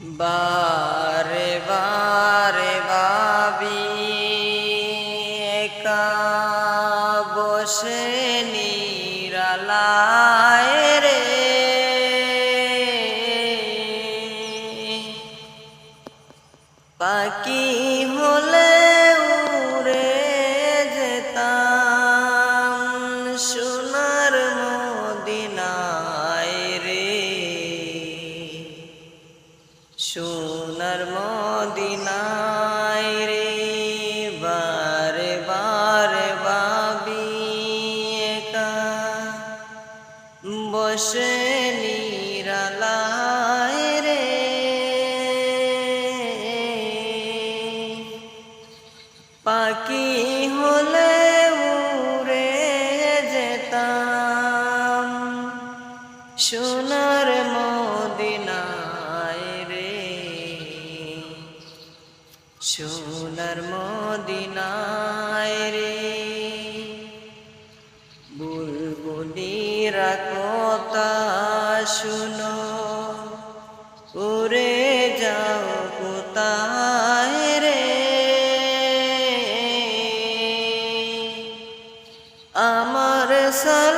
বারে বারে একা বসে নিরালায় রে পাখি হলে সোনার মদিনায় রে, বারে বারে ভাবি একা। বসে নিরালায় রে। পাখি হলে উড়ে যেতাম। সোনার মদিনায় সোনার মদিনায় রে। বুলবুলিরা কথা শুনো উড়ে যাও কোথায় রে। আমার সালাম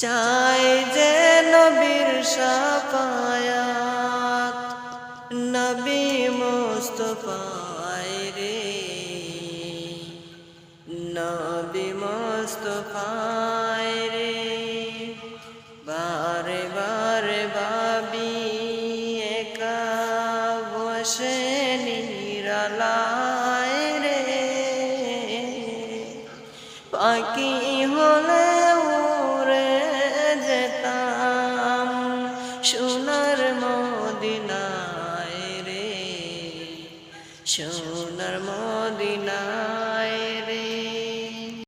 চাই যে নবীর সাফায়াত। নবী মুস্তফায় রে। নবী মুস্তফায় রে। বারে বারে ভাবি, একা বসে নিরালায় রে। পাখি হলে সোনার মদিনায় রে।